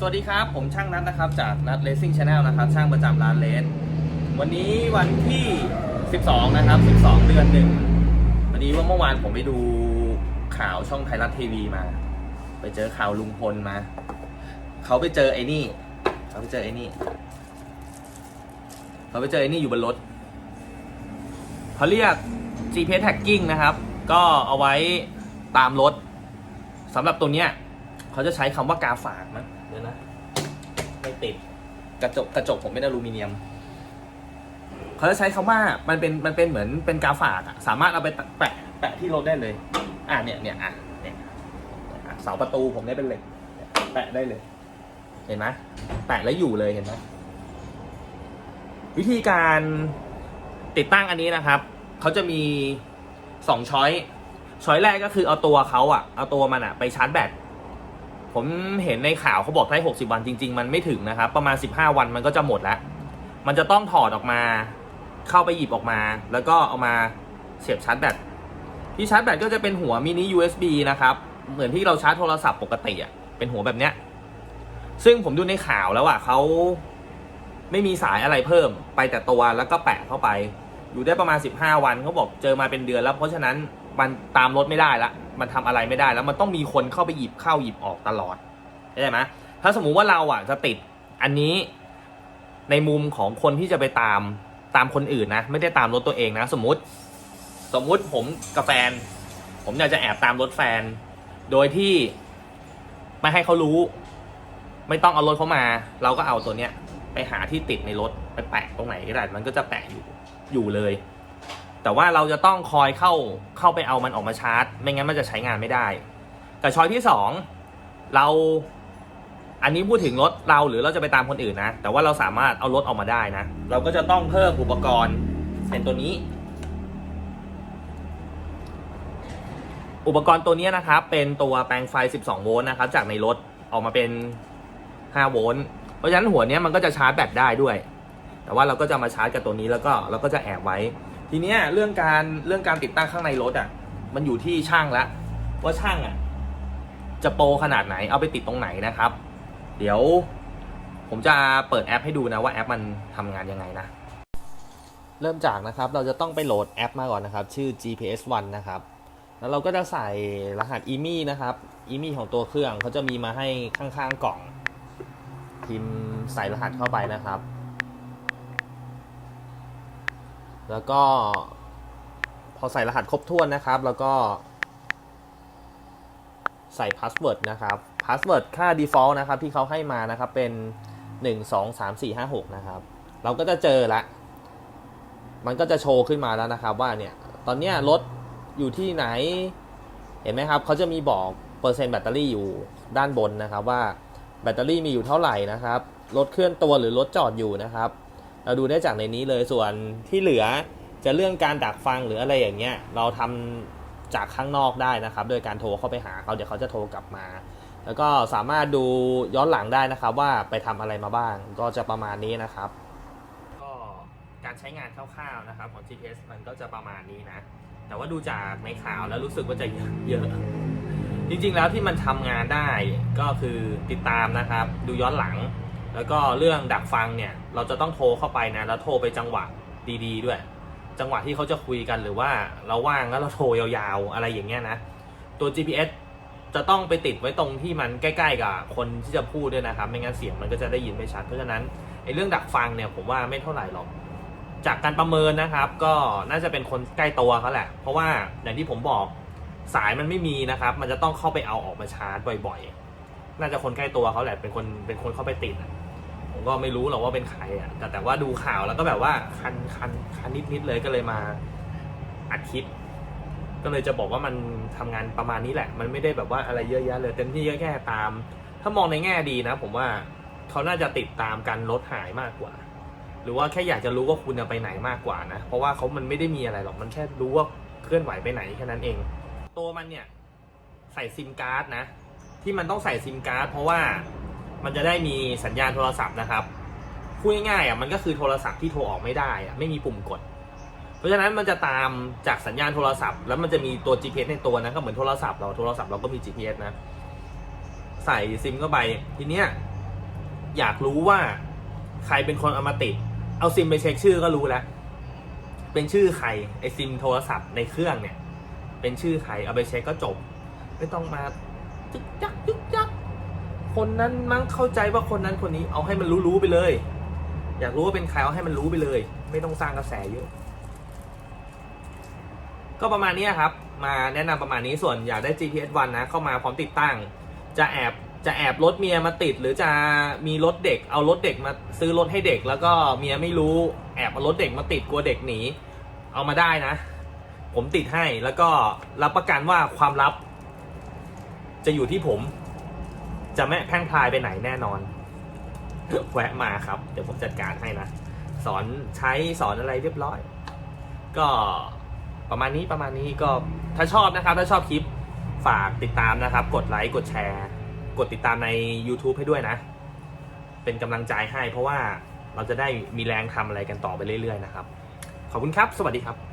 สวัสดีครับ ผมช่างนัทนะครับจากนัทเลสซิ่งชาแนลนะครับ ช่างประจำร้านเลสวันนี้วันที่ 12 นะครับ 12 เดือนหนึ่งวันนี้ว่าเมื่อวานผมไปดูข่าวช่องไทยรัฐทีวีมา ไปเจอข่าวลุงพลมา เขาไปเจอไอ้นี่ เขาไปเจอไอ้นี่ เขาไปเจอไอ้นี่อยู่บนรถ เขาเรียก GPS tagging นะครับ ก็เอาไว้ตามรถสำหรับตัวเนี้ยเขาจะใช้คำว่ากาฝากมั้ง เดี๋ยนะ ไม่ติด กระจกกระจกผมเป็นอลูมิเนียม เขาจะใช้คำว่ามันเป็นมันเป็นเหมือนเป็นกาฝากอะสามารถเอาไปแปะแปะที่รถได้เลย อะเนี่ยเนี่ยอะเนี่ยอะเสาประตูผมได้เป็นเหล็ก แปะได้เลย เห็นไหมแปะแล้วอยู่เลยเห็นไหมวิธีการติดตั้งอันนี้นะครับ เขาจะมีสองช้อยช้อยแรกก็คือเอาตัวเขาอะเอาตัวมันอะไปชาร์จแบต ผมเห็นในข่าวเขาบอกได้60 วันจริง ๆ มันไม่ถึงนะครับ ประมาณ 15 วันมันก็จะหมดแล้วมันจะต้องถอดออกมา เข้าไปหยิบออกมา แล้วก็เอามาเสียบชาร์จแบตที่ชาร์จแบตก็จะเป็นหัวมินิ USB นะครับ เหมือนที่เราชาร์จโทรศัพท์ปกติอะเป็นหัวแบบเนี้ย ซึ่งผมดูในข่าวแล้วอะเขาไม่มีสายอะไรเพิ่มไปแต่ตัวแล้วก็แปะเข้าไป อยู่ได้ประมาณ 15 วันเขาบอกเจอมาเป็นเดือนแล้วเพราะฉะนั้น มันตามรถไม่ได้ละมันทำอะไรไม่ได้แล้วมันต้องมีคนเข้าไปหยิบเข้าหยิบออกตลอดเข้ไหมถ้าสมมุติว่าเราอะจะติดอันนี้ในมุมของคนที่จะไปตามตามคนอื่นนะ ไม่ได้ตามรถตัวเองนะ สมมติ สมมุติผมกับแฟน ผมอยากจะแอบตามรถแฟน โดยที่ไม่ให้เขารู้ ไม่ต้องเอารถเขามา เราก็เอาตัวเนี้ย ไปหาที่ติดในรถไปแปะตรงไหนก็ได้มันก็จะแปะอยู่อยู่เลย แต่ว่าเราจะต้องคอยเข้าเข้าไปเอามันออกมาชาร์จ ไม่งั้นมันจะใช้งานไม่ได้แต่ช้อยที่สองเราอันนี้พูดถึงรถเราหรือเราจะไปตามคนอื่นนะ แต่ว่าเราสามารถเอารถออกมาได้นะ เราก็จะต้องเพิ่มอุปกรณ์เป็นตัวนี้ อุปกรณ์ตัวนี้นะครับ เป็นตัวแปลงไฟ 12 โวลต์นะครับ จากในรถออกมาเป็น 5 โวลต์เพราะฉะนั้นหัวนี้มันก็จะชาร์จแบตได้ด้วย แต่ว่าเราก็จะมาชาร์จกับตัวนี้แล้วก็เราก็จะแอบไว้ ทีเนี้ยเรื่องการเรื่องการติดตั้งข้างในรถอะ มันอยู่ที่ช่างละว่าช่างอะ จะโปรขนาดไหนเอาไปติดตรงไหนนะครับ เดี๋ยว ผมจะเปิดแอปให้ดูนะว่าแอปมันทำงานยังไงนะ เริ่มจากนะครับเราจะต้องไปโหลดแอปมาก่อนนะครับ ชื่อ GPS One นะครับแล้วเราก็จะใส่รหัส EMI นะครับ EMI ของตัวเครื่องเขาจะมีมาให้ข้างๆกล่อง พิมพ์ใส่รหัสเข้าไปนะครับ แล้วก็ พอใส่รหัสครบถ้วนนะครับ แล้วก็ ใส่พาสเวิร์ดนะครับพาสเวิร์ดค่า default นะครับที่เขาให้มานะครับเป็น 1 2 3 4 5 6 นะครับ เราก็จะเจอละ มันก็จะโชว์ขึ้นมาแล้วนะครับ ว่าเนี่ยตอนเนี้ยรถอยู่ที่ไหนเห็นไหมครับเขาจะมีบอกเปอร์เซ็นต์แบตเตอรี่อยู่ด้านบนนะครับว่าแบตเตอรี่มีอยู่เท่าไหร่นะครับ รถเคลื่อนตัวหรือรถจอดอยู่นะครับ เราดูได้จากในนี้เลยส่วนที่เหลือจะเรื่องการดักฟังหรืออะไรอย่างเงี้ยเราทำจากข้างนอกได้นะครับ โดยการโทรเข้าไปหาเขาเดี๋ยวเขาจะโทรกลับมา แล้วก็สามารถดูย้อนหลังได้นะครับ ว่าไปทำอะไรมาบ้างก็จะประมาณนี้นะครับ ก็การใช้งานคร่าวๆนะครับของ GPS มันก็จะประมาณนี้นะ แต่ว่าดูจากในข่าวแล้วรู้สึกว่าจะเยอะจริงๆแล้วที่มันทำงานได้ก็คือติดตามนะครับ ดูย้อนหลัง แล้วก็เรื่องดักฟังเนี่ย เราจะต้องโทรเข้าไปนะ แล้วโทรไปจังหวะดีๆด้วย จังหวะที่เขาจะคุยกันหรือว่าเราว่างแล้วเราโทรยาวๆอะไรอย่างเงี้ยนะ ตัว GPS จะต้องไปติดไว้ตรงที่มันใกล้ๆกับคนที่จะพูดด้วยนะครับ ไม่งั้นเสียงมันก็จะได้ยินไม่ชัด เพราะฉะนั้นไอ้เรื่องดักฟังเนี่ยผมว่าไม่เท่าไหร่หรอก จากการประเมินนะครับ ก็น่าจะเป็นคนใกล้ตัวเขาแหละ เพราะว่าอย่างที่ผมบอกสายมันไม่มีนะครับ มันจะต้องเข้าไปเอาออกมาชาร์จบ่อย ๆ น่าจะคนใกล้ตัวเขาแหละเป็นคนเป็นคนเข้าไปติดอะ ผมก็ไม่รู้หรอกว่าเป็นใครอะแต่แต่ว่าดูข่าวแล้วก็แบบว่าคันคันคันนิดนิดๆเลยก็เลยมาอัดคลิปก็เลยจะบอกว่ามันทำงานประมาณนี้แหละ มันไม่ได้แบบว่าอะไรเยอะแยะเลยเต็มที่ก็แค่ตาม ถ้ามองในแง่ดีนะ ผมว่าเขาน่าจะติดตามการลดหายมากกว่า หรือว่าแค่อยากจะรู้ว่าคุณจะไปไหนมากกว่านะ เพราะว่าเขามันไม่ได้มีอะไรหรอก มันแค่รู้ว่าเคลื่อนไหวไปไหนแค่นั้นเอง ตัวมันเนี่ยใส่ซิมการ์ดนะ ที่มันต้องใส่ซิมการ์ดเพราะว่า มันจะได้มีสัญญาณโทรศัพท์นะครับพูดง่ายๆอะมันก็คือโทรศัพท์ที่โทรออกไม่ได้อะไม่มีปุ่มกด เพราะฉะนั้นมันจะตามจากสัญญาณโทรศัพท์ แล้วมันจะมีตัว GPS ในตัวนะก็เหมือนโทรศัพท์เราโทรศัพท์เราก็มี GPS นะ ใส่ซิมเข้าไปทีเนี้ยอยากรู้ว่าใครเป็นคนเอามาติด เอาซิมไปเช็คชื่อก็รู้แล้วเป็นชื่อใครไอซิมโทรศัพท์ในเครื่องเนี่ย เป็นชื่อใครเอาไปเช็คก็จบ ไม่ต้องมาจึกจักจึกจัก คนนั้นมั้งเข้าใจว่าคนนั้นคนนี้เอาให้มันรู้ๆไปเลย อยากรู้ว่าเป็นใครเอาให้มันรู้ไปเลย ไม่ต้องสร้างกระแสเยอะ ก็ประมาณนี้ครับ มาแนะนำประมาณนี้ส่วนอยากได้ GPS 1นะ เข้ามาพร้อมติดตั้ง จะแอบจะแอบรถเมียมาติด หรือจะมีรถเด็ก เอารถเด็กมาซื้อรถให้เด็ก แล้วก็เมียไม่รู้แอบเอารถเด็กมาติดกลัวเด็กหนีเอามาได้นะ ผมติดให้แล้วก็รับประกันว่าความลับ จะอยู่ที่ผม จะไม่แพ่งพรายไปไหนแน่นอน แวะมาครับ เดี๋ยวผมจัดการให้นะ สอนใช้สอนอะไรเรียบร้อย ก็ประมาณนี้ประมาณนี้ก็ถ้าชอบนะครับ ถ้าชอบคลิปฝากติดตามนะครับ กดไลค์กดแชร์ กดติดตามใน YouTube ให้ด้วยนะ เป็นกำลังใจให้เพราะว่าเราจะได้มีแรงทำอะไรกันต่อไปเรื่อยๆนะครับ ขอบคุณครับ สวัสดีครับ